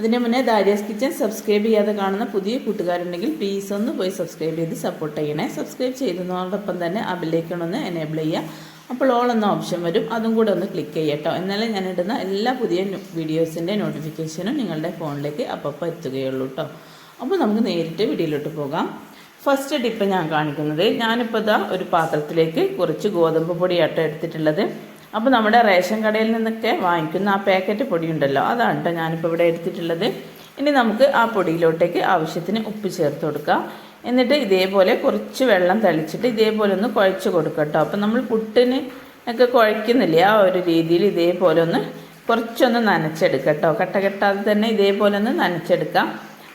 അതിന് മുന്നേ ദാരിയാസ് kitchen subscribe ചെയ്യാതെ കാണുന്ന പുതിയ കൂട്ടുകാരുണ്ടെങ്കിൽ പ്ലീസ് ഒന്ന് പോയി സബ്സ്ക്രൈബ് ചെയ്ത് സപ്പോർട്ട് ചെയ്യണേ. സബ്സ്ക്രൈബ് ചെയ്തതിനോടൊപ്പം തന്നെ ആ ബെല്ലൈക്കൺ എനേബിൾ ചെയ്യുക. അപ്പോൾ ഓൾ എന്ന ഓപ്ഷൻ വരും. അതും കൂടെ ഒന്ന് ക്ലിക്ക് ചെയ്യട്ടോ എന്നാലേ ഞാൻ ഇടുന്ന എല്ലാ പുതിയ വീഡിയോസിന്റെ നോട്ടിഫിക്കേഷനും നിങ്ങളുടെ ഫോണിലേക്ക് അപ്പോൾ എത്തുകയുള്ളൂ കേട്ടോ. അപ്പോൾ നമുക്ക് നേരിട്ട് വീഡിയോയിലോട്ട് പോകാം. ഫസ്റ്റ് ടിപ്പ് ഞാൻ കാണിക്കുന്നത്. ഞാനിപ്പോൾ ഇതാ ഒരു പാത്രത്തിലേക്ക് കുറച്ച് ഗോതമ്പ് പൊടിയാട്ടോ എടുത്തിട്ടുള്ളത്. അപ്പോൾ നമ്മുടെ റേഷൻ കടയിൽ നിന്നൊക്കെ വാങ്ങിക്കുന്ന ആ പാക്കറ്റ് പൊടി ഉണ്ടല്ലോ അതാണ് കേട്ടോ ഞാനിപ്പോൾ ഇവിടെ എടുത്തിട്ടുള്ളത്. ഇനി നമുക്ക് ആ പൊടിയിലോട്ടേക്ക് ആവശ്യത്തിന് ഉപ്പ് ചേർത്ത് കൊടുക്കാം. എന്നിട്ട് ഇതേപോലെ കുറച്ച് വെള്ളം തളിച്ചിട്ട് ഇതേപോലെ ഒന്ന് കുഴച്ച് കൊടുക്കാം കേട്ടോ അപ്പോൾ നമ്മൾ പുട്ടിന് ഒക്കെ കുഴയ്ക്കുന്നില്ലേ? ആ ഒരു രീതിയിൽ ഇതേപോലെ ഒന്ന് കുറച്ചൊന്ന് നനച്ചെടുക്കാം കേട്ടോ കട്ട കെട്ടാതെ തന്നെ ഇതേപോലെ ഒന്ന് നനച്ചെടുക്കാം.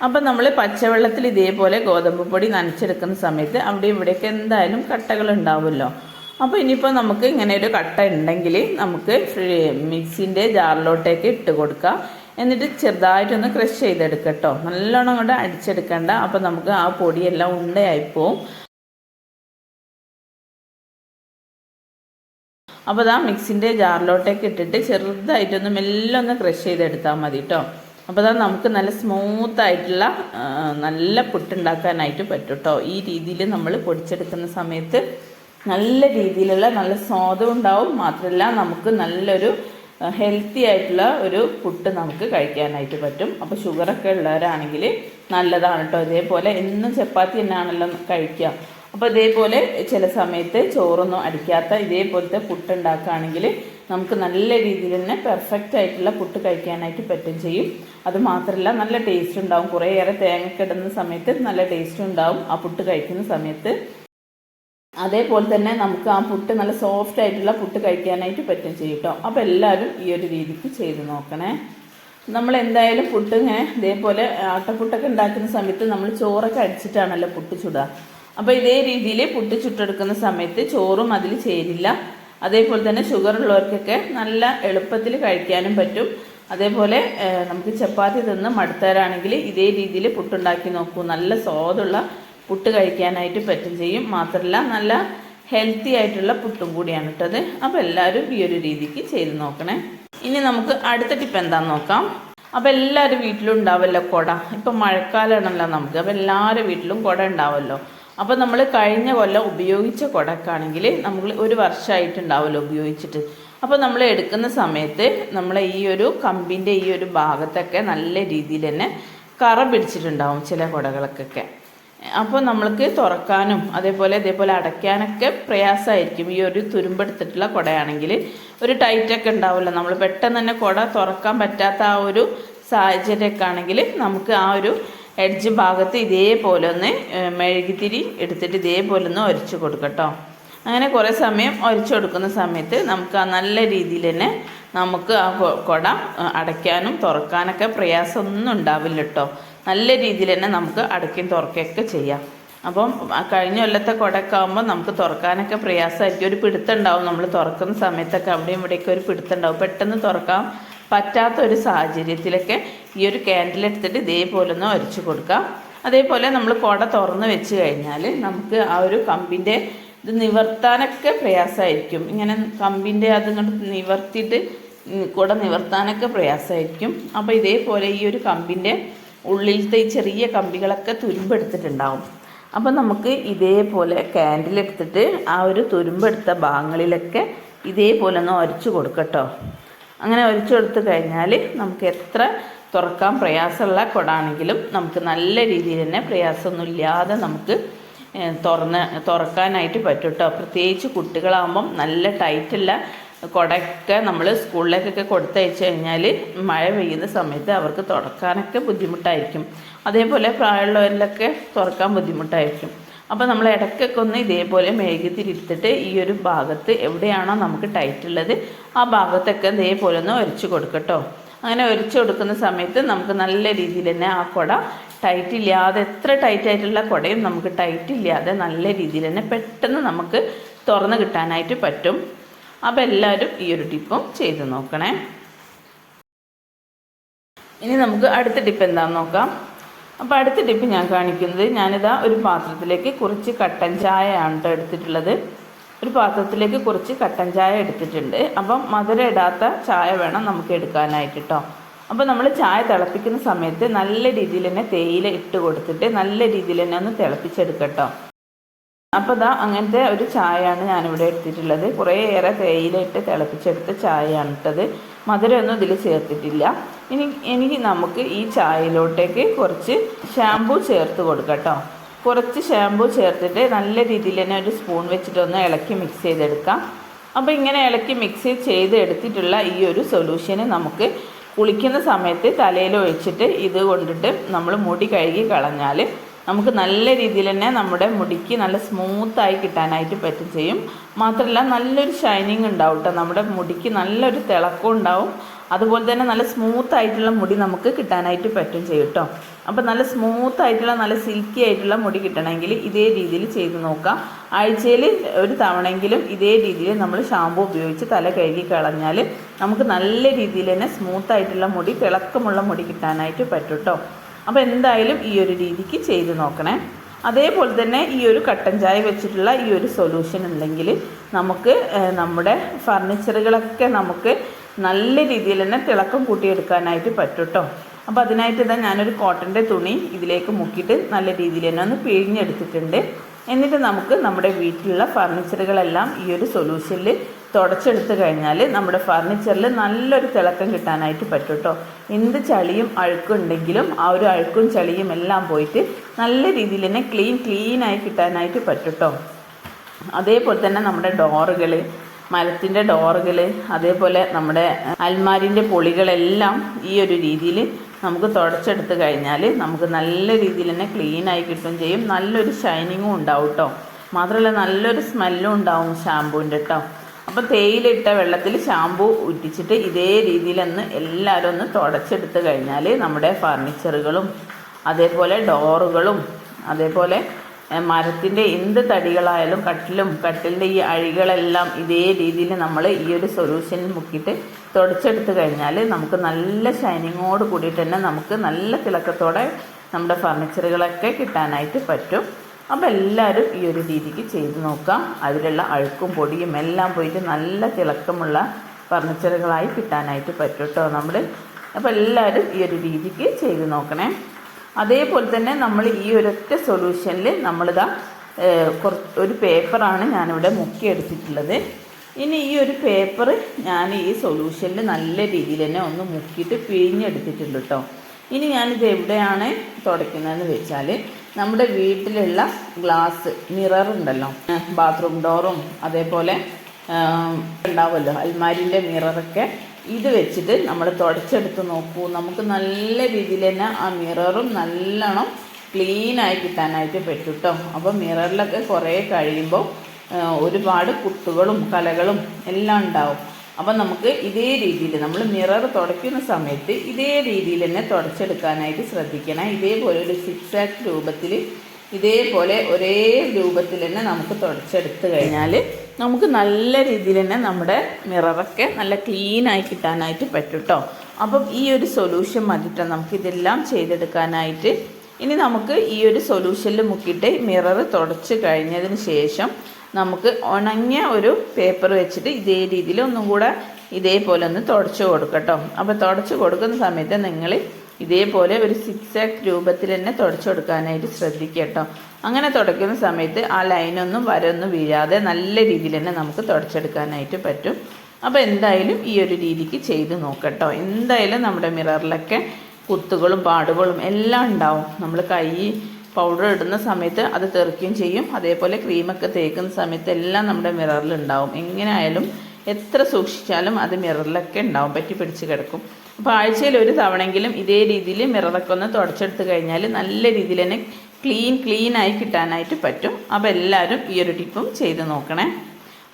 അപ്പം നമ്മൾ പച്ചവെള്ളത്തിൽ ഇതേപോലെ ഗോതമ്പ് പൊടി നനച്ചെടുക്കുന്ന സമയത്ത് അവിടെ ഇവിടെയൊക്കെ എന്തായാലും കട്ടകൾ ഉണ്ടാവുമല്ലോ. അപ്പോൾ ഇനിയിപ്പോൾ നമുക്ക് ഇങ്ങനെ ഒരു കട്ട ഉണ്ടെങ്കിൽ നമുക്ക് മിക്സിന്റെ ജാറിലോട്ടേക്ക് ഇട്ട് കൊടുക്കാം. എന്നിട്ട് ചെറുതായിട്ടൊന്ന് ക്രഷ് ചെയ്തെടുക്കുക കേട്ടോ നല്ലോണം കൊണ്ട് അടിച്ചെടുക്കണ്ട. അപ്പോൾ നമുക്ക് ആ പൊടിയെല്ലാം ഉണ്ടയായിപ്പോവും. അപ്പോൾ അതാ മിക്സിന്റെ ജാറിലോട്ടേക്ക് ഇട്ടിട്ട് ചെറുതായിട്ടൊന്ന് മെല്ലെ ഒന്ന് ക്രഷ് ചെയ്തെടുത്താൽ മതി കേട്ടോ അപ്പോൾ അതാ നമുക്ക് നല്ല സ്മൂത്ത് ആയിട്ടുള്ള നല്ല പുട്ടുണ്ടാക്കാനായിട്ട് പറ്റും കേട്ടോ ഈ രീതിയിൽ നമ്മൾ പൊടിച്ചെടുക്കുന്ന സമയത്ത് നല്ല രീതിയിലുള്ള നല്ല സ്വാദം ഉണ്ടാവും. മാത്രമല്ല നമുക്ക് നല്ലൊരു ഹെൽത്തി ആയിട്ടുള്ള ഒരു പുട്ട് നമുക്ക് കഴിക്കാനായിട്ട് പറ്റും. അപ്പോൾ ഷുഗറൊക്കെ ഉള്ളവരാണെങ്കിൽ നല്ലതാണ് കേട്ടോ ഇതേപോലെ എന്നും ചപ്പാത്തി തന്നെയാണല്ലോ കഴിക്കുക. അപ്പോൾ ഇതേപോലെ ചില സമയത്ത് ചോറൊന്നും അടിക്കാത്ത ഇതേപോലത്തെ പുട്ട് ഉണ്ടാക്കുകയാണെങ്കിൽ നമുക്ക് നല്ല രീതിയിൽ തന്നെ പെർഫെക്റ്റ് ആയിട്ടുള്ള പുട്ട് കഴിക്കാനായിട്ട് പറ്റും ചെയ്യും. അത് മാത്രമല്ല നല്ല ടേസ്റ്റ് ഉണ്ടാവും. കുറേയേറെ തേങ്ങ കിടുന്ന സമയത്ത് നല്ല ടേസ്റ്റ് ഉണ്ടാവും. ആ പുട്ട് കഴിക്കുന്ന സമയത്ത് അതേപോലെ തന്നെ നമുക്ക് ആ പുട്ട് നല്ല സോഫ്റ്റ് ആയിട്ടുള്ള പുട്ട് കഴിക്കാനായിട്ട് പറ്റും ചെയ്യും കേട്ടോ അപ്പോൾ എല്ലാവരും ഈ ഒരു രീതിക്ക് ചെയ്ത് നോക്കണേ. നമ്മൾ എന്തായാലും പുട്ട് ഇങ്ങനെ ഇതേപോലെ ആട്ടപ്പുട്ടൊക്കെ ഉണ്ടാക്കുന്ന സമയത്ത് നമ്മൾ ചോറൊക്കെ അടിച്ചിട്ടാണല്ലോ പുട്ട് ചുടുക അപ്പോൾ ഇതേ രീതിയിൽ പുട്ട് ചുട്ടെടുക്കുന്ന സമയത്ത് ചോറും അതിൽ ചേരില്ല. അതേപോലെ തന്നെ ഷുഗർ ഉള്ളവർക്കൊക്കെ നല്ല എളുപ്പത്തിൽ കഴിക്കാനും പറ്റും. അതേപോലെ നമുക്ക് ചപ്പാത്തി തിന്ന് മടുത്തവരാണെങ്കിൽ ഇതേ രീതിയിൽ പുട്ടുണ്ടാക്കി നോക്കൂ. നല്ല സ്വാദുള്ള പുട്ട് കഴിക്കാനായിട്ട് പറ്റും ചെയ്യും. മാത്രമല്ല നല്ല ഹെൽത്തി ആയിട്ടുള്ള പുട്ടും കൂടിയാണ് ഇട്ടത്. അപ്പോൾ എല്ലാവരും ഈ ഒരു രീതിക്ക് ചെയ്ത് നോക്കണേ. ഇനി നമുക്ക് അടുത്ത ടിപ്പ് എന്താണെന്ന് നോക്കാം. അപ്പോൾ എല്ലാവരും വീട്ടിലും ഉണ്ടാവുമല്ലോ കുട. ഇപ്പം മഴക്കാലമാണല്ലോ നമുക്ക്. അപ്പോൾ എല്ലാവരും വീട്ടിലും കുട ഉണ്ടാവുമല്ലോ അപ്പോൾ നമ്മൾ കഴിഞ്ഞ കൊല്ലം ഉപയോഗിച്ച കുടക്കാണെങ്കിൽ നമ്മൾ ഒരു വർഷമായിട്ടുണ്ടാവുമല്ലോ ഉപയോഗിച്ചിട്ട്. അപ്പോൾ നമ്മൾ എടുക്കുന്ന സമയത്ത് നമ്മൾ ഈ ഒരു കമ്പിന്റെ ഈ ഒരു ഭാഗത്തൊക്കെ നല്ല രീതിയിൽ തന്നെ കറ പിടിച്ചിട്ടുണ്ടാവും ചില കുടകൾക്കൊക്കെ അപ്പോൾ നമ്മൾക്ക് തുറക്കാനും അതേപോലെ ഇതേപോലെ അടയ്ക്കാനൊക്കെ പ്രയാസമായിരിക്കും. ഈ ഒരു തുരുമ്പെടുത്തിട്ടുള്ള കുടയാണെങ്കിൽ ഒരു ടൈറ്റൊക്കെ ഉണ്ടാവില്ല നമ്മൾ പെട്ടെന്ന് തന്നെ കുട തുറക്കാൻ പറ്റാത്ത ആ ഒരു സാഹചര്യമൊക്കെ ആണെങ്കിൽ നമുക്ക് ആ ഒരു എഡ്ജ് ഭാഗത്ത് ഇതേപോലെ ഒന്ന് മെഴുകിത്തിരി എടുത്തിട്ട് ഇതേപോലെ ഒന്ന് ഒരച്ച് കൊടുക്കട്ടോ അങ്ങനെ കുറേ സമയം ഒരച്ചു കൊടുക്കുന്ന സമയത്ത് നമുക്ക് ആ നല്ല രീതിയിൽ തന്നെ നമുക്ക് ആ കുട അടയ്ക്കാനും തുറക്കാനൊക്കെ പ്രയാസമൊന്നും ഉണ്ടാവില്ല കേട്ടോ നല്ല രീതിയിൽ തന്നെ നമുക്ക് അടയ്ക്കും തുറക്കുകയൊക്കെ ചെയ്യാം. അപ്പം കഴിഞ്ഞ കൊല്ലത്തെ കുടയൊക്കെ ആകുമ്പോൾ നമുക്ക് തുറക്കാനൊക്കെ പ്രയാസമായിരിക്കും. ഒരു പിടുത്തുണ്ടാവും നമ്മൾ തുറക്കുന്ന സമയത്തൊക്കെ അവിടെയും ഇവിടെയൊക്കെ ഒരു പിടുത്തുണ്ടാവും. പെട്ടെന്ന് തുറക്കാൻ പറ്റാത്ത ഒരു സാഹചര്യത്തിലൊക്കെ ഈ ഒരു ക്യാൻഡിൽ എടുത്തിട്ട് ഇതേപോലെ ഒന്ന് ഒരച്ചു കൊടുക്കാം. അതേപോലെ നമ്മൾ കുട തുറന്ന് വെച്ച് കഴിഞ്ഞാൽ നമുക്ക് ആ ഒരു കമ്പിന്റെ ഇത് നിവർത്താനൊക്കെ പ്രയാസമായിരിക്കും. ഇങ്ങനെ കമ്പിന്റെ അത് ഇങ്ങോട്ട് നിവർത്തിയിട്ട് കുട നിവർത്താനൊക്കെ പ്രയാസമായിരിക്കും. അപ്പോൾ ഇതേപോലെ ഈ ഒരു കമ്പിന്റെ ഉള്ളിലത്തെ ഈ ചെറിയ കമ്പികളൊക്കെ തുരുമ്പെടുത്തിട്ടുണ്ടാവും. അപ്പോൾ നമുക്ക് ഇതേപോലെ ക്യാൻഡിൽ എടുത്തിട്ട് ആ ഒരു തുരുമ്പെടുത്ത ഭാഗങ്ങളിലൊക്കെ ഇതേപോലെ ഒന്ന് ഒരച്ചു കൊടുക്കട്ടോ. അങ്ങനെ ഒരച്ചു കൊടുത്തു കഴിഞ്ഞാൽ നമുക്ക് എത്ര തുറക്കാൻ പ്രയാസമുള്ള കൊടാണെങ്കിലും നമുക്ക് നല്ല രീതിയിൽ തന്നെ പ്രയാസമൊന്നുമില്ലാതെ നമുക്ക് തുറന്ന് തുറക്കാനായിട്ട് പറ്റും കേട്ടോ പ്രത്യേകിച്ച് കുട്ടികളാകുമ്പം നല്ല ടൈറ്റുള്ള കുടയൊക്കെ നമ്മൾ സ്കൂളിലേക്കൊക്കെ കൊടുത്തയച്ചു കഴിഞ്ഞാൽ മഴ പെയ്യുന്ന സമയത്ത് അവർക്ക് തുറക്കാനൊക്കെ ബുദ്ധിമുട്ടായിരിക്കും. അതേപോലെ പ്രായമുള്ളവരിലൊക്കെ തുറക്കാൻ ബുദ്ധിമുട്ടായിരിക്കും. അപ്പോൾ നമ്മൾ ഇടയ്ക്കൊക്കെ ഒന്ന് ഇതേപോലെ മെഴുകുതിരിത്തിട്ട് ഈ ഒരു ഭാഗത്ത് എവിടെയാണോ നമുക്ക് ടൈറ്റ് ഉള്ളത് ആ ഭാഗത്തൊക്കെ ഇതേപോലെ ഒന്ന് ഒരച്ച് കൊടുക്കട്ടോ. അങ്ങനെ ഒരച്ച് കൊടുക്കുന്ന സമയത്ത് നമുക്ക് നല്ല രീതിയിൽ തന്നെ ആ കുട ടൈറ്റ് ഇല്ലാതെ എത്ര ടൈറ്റ് ആയിട്ടുള്ള കുടയും നമുക്ക് ടൈറ്റ് ഇല്ലാതെ നല്ല രീതിയിൽ തന്നെ പെട്ടെന്ന് നമുക്ക് തുറന്ന് കിട്ടാനായിട്ട് പറ്റും. അപ്പോൾ എല്ലാവരും ഈ ഒരു ടിപ്പും ചെയ്ത് നോക്കണേ. ഇനി നമുക്ക് അടുത്ത ടിപ്പ് എന്താണെന്ന് നോക്കാം. അപ്പോൾ അടുത്ത ടിപ്പ് ഞാൻ കാണിക്കുന്നത് ഞാനിതാ ഒരു പാത്രത്തിലേക്ക് കുറച്ച് കട്ടൻ ചായയാണ് കേട്ടോ എടുത്തിട്ടുള്ളത്. ഒരു പാത്രത്തിലേക്ക് കുറച്ച് കട്ടൻ ചായ എടുത്തിട്ടുണ്ട്. അപ്പം മധുരം ഇടാത്ത ചായ വേണം നമുക്ക് എടുക്കാനായിട്ട് കേട്ടോ അപ്പോൾ നമ്മൾ ചായ തിളപ്പിക്കുന്ന സമയത്ത് നല്ല രീതിയിൽ തന്നെ തേയില ഇട്ട് കൊടുത്തിട്ട് നല്ല രീതിയിൽ തന്നെ ഒന്ന് തിളപ്പിച്ചെടുക്കട്ടോ അപ്പോൾ ഇതാ അങ്ങനത്തെ ഒരു ചായയാണ് ഞാനിവിടെ എടുത്തിട്ടുള്ളത്. കുറേയേറെ തേയിലയിട്ട് തിളപ്പിച്ചെടുത്ത ചായയാണ് ഇട്ടത്. മധുരമൊന്നും ഇതിൽ ചേർത്തിട്ടില്ല. ഇനി എനിക്ക് നമുക്ക് ഈ ചായയിലോട്ടേക്ക് കുറച്ച് ഷാമ്പൂ ചേർത്ത് കൊടുക്കട്ടോ കുറച്ച് ഷാമ്പൂ ചേർത്തിട്ട് നല്ല രീതിയിൽ തന്നെ ഒരു സ്പൂൺ വെച്ചിട്ടൊന്ന് ഇളക്കി മിക്സ് ചെയ്തെടുക്കാം. അപ്പോൾ ഇങ്ങനെ ഇളക്കി മിക്സ് ചെയ്ത് എടുത്തിട്ടുള്ള ഈ ഒരു സൊല്യൂഷന് നമുക്ക് കുളിക്കുന്ന സമയത്ത് തലയിൽ ഒഴിച്ചിട്ട് ഇത് കൊണ്ടിട്ട് നമ്മൾ മുടി കഴുകി കളഞ്ഞാൽ നമുക്ക് നല്ല രീതിയിൽ തന്നെ നമ്മുടെ മുടിക്ക് നല്ല സ്മൂത്തായി കിട്ടാനായിട്ട് പറ്റും ചെയ്യും. മാത്രമല്ല നല്ലൊരു ഷൈനിങ് ഉണ്ടാവും കേട്ടോ നമ്മുടെ മുടിക്ക് നല്ലൊരു തിളക്കം ഉണ്ടാവും. അതുപോലെ തന്നെ നല്ല സ്മൂത്ത് ആയിട്ടുള്ള മുടി നമുക്ക് കിട്ടാനായിട്ട് പറ്റും ചെയ്യും കേട്ടോ അപ്പോൾ നല്ല സ്മൂത്ത് ആയിട്ടുള്ള നല്ല സിൽക്കി ആയിട്ടുള്ള മുടി കിട്ടണമെങ്കിൽ ഇതേ രീതിയിൽ ചെയ്ത് നോക്കാം. ആഴ്ചയിൽ ഒരു തവണയെങ്കിലും ഇതേ രീതിയിൽ നമ്മൾ ഷാമ്പു ഉപയോഗിച്ച് തല കഴുകി കളഞ്ഞാൽ നമുക്ക് നല്ല രീതിയിൽ തന്നെ സ്മൂത്ത് ആയിട്ടുള്ള മുടി തിളക്കമുള്ള മുടി കിട്ടാനായിട്ട് പറ്റും കേട്ടോ അപ്പോൾ എന്തായാലും ഈ ഒരു രീതിക്ക് ചെയ്ത് നോക്കണേ. അതേപോലെ തന്നെ ഈ ഒരു കട്ടൻ ചായ വെച്ചിട്ടുള്ള ഈ ഒരു സൊല്യൂഷൻ ഉണ്ടെങ്കിൽ നമുക്ക് നമ്മുടെ ഫർണിച്ചറുകളൊക്കെ നമുക്ക് നല്ല രീതിയിൽ തന്നെ തിളക്കം കൂട്ടിയെടുക്കാനായിട്ട് പറ്റും കേട്ടോ അപ്പോൾ അതിനായിട്ട് ഇതാ ഞാനൊരു കോട്ടന്റെ തുണി ഇതിലേക്ക് മുക്കിയിട്ട് നല്ല രീതിയിൽ തന്നെ ഒന്ന് പിഴിഞ്ഞെടുത്തിട്ടുണ്ട്. എന്നിട്ട് നമുക്ക് നമ്മുടെ വീട്ടിലുള്ള ഫർണിച്ചറുകളെല്ലാം ഈ ഒരു സൊല്യൂഷനിൽ തുടച്ചെടുത്ത് കഴിഞ്ഞാൽ നമ്മുടെ ഫർണിച്ചറിൽ നല്ലൊരു തിളക്കം കിട്ടാനായിട്ട് പറ്റും കേട്ടോ എന്ത് ചളിയും അഴുക്കും ഉണ്ടെങ്കിലും ആ ഒരു അഴുക്കും ചളിയും എല്ലാം പോയിട്ട് നല്ല രീതിയിൽ തന്നെ ക്ലീൻ ക്ലീനായി കിട്ടാനായിട്ട് പറ്റും കേട്ടോ അതേപോലെ തന്നെ നമ്മുടെ ഡോറുകൾ മരത്തിന്റെ ഡോറുകൾ അതേപോലെ നമ്മുടെ അൽമാരിന്റെ പൊളികളെല്ലാം ഈ ഒരു രീതിയിൽ നമുക്ക് തുടച്ചെടുത്ത് കഴിഞ്ഞാൽ നമുക്ക് നല്ല രീതിയിൽ തന്നെ ക്ലീനായി കിട്ടുകയും ചെയ്യും. നല്ലൊരു ഷൈനിങ്ങും ഉണ്ടാവും കേട്ടോ മാത്രമല്ല നല്ലൊരു സ്മെല്ലും ഉണ്ടാവും ഷാമ്പൂവിന്റെ കേട്ടോ അപ്പോൾ തേയില ഇട്ട വെള്ളത്തിൽ ഷാമ്പൂ ഉറ്റിച്ചിട്ട് ഇതേ രീതിയിലൊന്ന് എല്ലാവരും ഒന്ന് തുടച്ചെടുത്ത് കഴിഞ്ഞാൽ നമ്മുടെ ഫർണിച്ചറുകളും അതേപോലെ ഡോറുകളും അതേപോലെ മരത്തിന്റെ എന്ത് തടികളായാലും കട്ടിലും കട്ടിലിന്റെ ഈ അഴികളെല്ലാം ഇതേ രീതിയിൽ നമ്മൾ ഈ ഒരു സൊല്യൂഷനിൽ മുക്കിയിട്ട് തുടച്ചെടുത്ത് കഴിഞ്ഞാൽ നമുക്ക് നല്ല ഷൈനിങ്ങോട് കൂടിയിട്ട് തന്നെ നമുക്ക് നല്ല തിളക്കത്തോടെ നമ്മുടെ ഫർണിച്ചറുകളൊക്കെ കിട്ടാനായിട്ട് പറ്റും. അപ്പോൾ എല്ലാവരും ഈ ഒരു രീതിക്ക് ചെയ്ത് നോക്കാം. അതിലുള്ള അഴുക്കും പൊടിയും എല്ലാം പോയിട്ട് നല്ല തിളക്കമുള്ള ഫർണിച്ചറുകളായി കിട്ടാനായിട്ട് പറ്റും കേട്ടോ നമ്മൾ അപ്പോൾ എല്ലാവരും ഈ ഒരു രീതിക്ക് ചെയ്ത് നോക്കണേ. അതേപോലെ തന്നെ നമ്മൾ ഈ ഒരൊറ്റ സൊല്യൂഷനിൽ നമ്മളിതാ കുറച്ച് ഒരു പേപ്പറാണ് ഞാനിവിടെ മുക്കിയെടുത്തിട്ടുള്ളത്. ഇനി ഈ ഒരു പേപ്പർ ഞാൻ ഈ സൊല്യൂഷനിൽ നല്ല രീതിയിൽ തന്നെ ഒന്ന് മുക്കിയിട്ട് പിഴിഞ്ഞെടുത്തിട്ടുണ്ട് കേട്ടോ ഇനി ഞാനിത് എവിടെയാണ് തുടയ്ക്കുന്നതെന്ന് വെച്ചാൽ നമ്മുടെ വീട്ടിലുള്ള ഗ്ലാസ് മിറർ ഉണ്ടല്ലോ. ബാത്റൂം ഡോറും അതേപോലെ ഉണ്ടാവുമല്ലോ. അൽമാരിന്റെ മിററൊക്കെ ഇത് വെച്ചിട്ട് നമ്മൾ തുടച്ചെടുത്ത് നോക്കൂ. നമുക്ക് നല്ല രീതിയിൽ തന്നെ ആ മിററും നല്ലോണം ക്ലീനായി കിട്ടാനായിട്ട് പറ്റും കേട്ടോ അപ്പോൾ മിററിലൊക്കെ കുറേ കഴിയുമ്പോൾ ഒരുപാട് കുത്തുകളും കലകളും എല്ലാം ഉണ്ടാവും. അപ്പം നമുക്ക് ഇതേ രീതിയിൽ നമ്മൾ മിറർ തുടയ്ക്കുന്ന സമയത്ത് ഇതേ രീതിയിൽ തന്നെ തുടച്ചെടുക്കാനായിട്ട് ശ്രദ്ധിക്കണം. ഇതേപോലെ ഒരു സിക്സ് ആക്ട് രൂപത്തിൽ ഇതേപോലെ ഒരേ രൂപത്തിൽ തന്നെ നമുക്ക് തുടച്ചെടുത്ത് കഴിഞ്ഞാൽ നമുക്ക് നല്ല രീതിയിൽ തന്നെ നമ്മുടെ മിററൊക്കെ നല്ല ക്ലീനായി കിട്ടാനായിട്ട് പറ്റും കേട്ടോ അപ്പം ഈ ഒരു സൊല്യൂഷൻ മതിട്ടോ? നമുക്ക് ഇതെല്ലാം ചെയ്തെടുക്കാനായിട്ട്. ഇനി നമുക്ക് ഈ ഒരു സൊല്യൂഷനിൽ മുക്കിയിട്ട് മിറർ തുടച്ച് കഴിഞ്ഞതിന് ശേഷം നമുക്ക് ഉണങ്ങിയ ഒരു പേപ്പർ വെച്ചിട്ട് ഇതേ രീതിയിൽ ഒന്നും കൂടെ ഇതേപോലെ ഒന്ന് തുടച്ച് കൊടുക്കട്ടോ അപ്പോൾ തുടച്ച് കൊടുക്കുന്ന സമയത്ത് നിങ്ങൾ ഇതേപോലെ ഒരു സിക്സ് ആക്ക് രൂപത്തിൽ തന്നെ തുടച്ചു കൊടുക്കാനായിട്ട് ശ്രദ്ധിക്കുക കേട്ടോ അങ്ങനെ തുടയ്ക്കുന്ന സമയത്ത് ആ ലൈനൊന്നും വരൊന്നും വീഴാതെ നല്ല രീതിയിൽ തന്നെ നമുക്ക് തുടച്ചെടുക്കാനായിട്ട് പറ്റും. അപ്പോൾ എന്തായാലും ഈ ഒരു രീതിക്ക് ചെയ്ത് നോക്കട്ടോ എന്തായാലും നമ്മുടെ മിററിലൊക്കെ കുത്തുകളും പാടുകളും എല്ലാം ഉണ്ടാവും. നമ്മൾ കൈ പൗഡർ ഇടുന്ന സമയത്ത് അത് തെറിക്കുകയും ചെയ്യും. അതേപോലെ ക്രീമൊക്കെ തേക്കുന്ന സമയത്ത് എല്ലാം നമ്മുടെ മിററിൽ ഉണ്ടാവും. എങ്ങനെ ആയാലും എത്ര സൂക്ഷിച്ചാലും അത് മിററിലൊക്കെ ഉണ്ടാവും. പറ്റി പിടിച്ച് കിടക്കും. അപ്പോൾ ആഴ്ചയിൽ ഒരു തവണയെങ്കിലും ഇതേ രീതിയിൽ മിററൊക്കെ ഒന്ന് തുടച്ചെടുത്ത് കഴിഞ്ഞാൽ നല്ല രീതിയിൽ തന്നെ ക്ലീൻ ക്ലീനായി കിട്ടാനായിട്ട് പറ്റും. അപ്പോൾ എല്ലാവരും ഈ ഒരു ടിപ്പും ചെയ്ത് നോക്കണേ.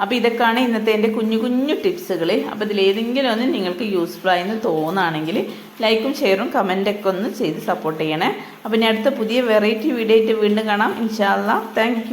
അപ്പോൾ ഇതൊക്കെയാണ് ഇന്നത്തെ എന്റെ കുഞ്ഞു കുഞ്ഞു ടിപ്സുകൾ അപ്പോൾ ഇതിലേതെങ്കിലും ഒന്ന് നിങ്ങൾക്ക് യൂസ്ഫുൾ ആയെന്ന് തോന്നുകയാണെങ്കിൽ ലൈക്കും ഷെയറും കമന്റൊക്കെ ഒന്ന് ചെയ്ത് സപ്പോർട്ട് ചെയ്യണേ. അപ്പോൾ ഇനി അടുത്ത പുതിയ വെറൈറ്റി വീഡിയോ ആയിട്ട് വീണ്ടും കാണാം. ഇൻഷാല്ല താങ്ക്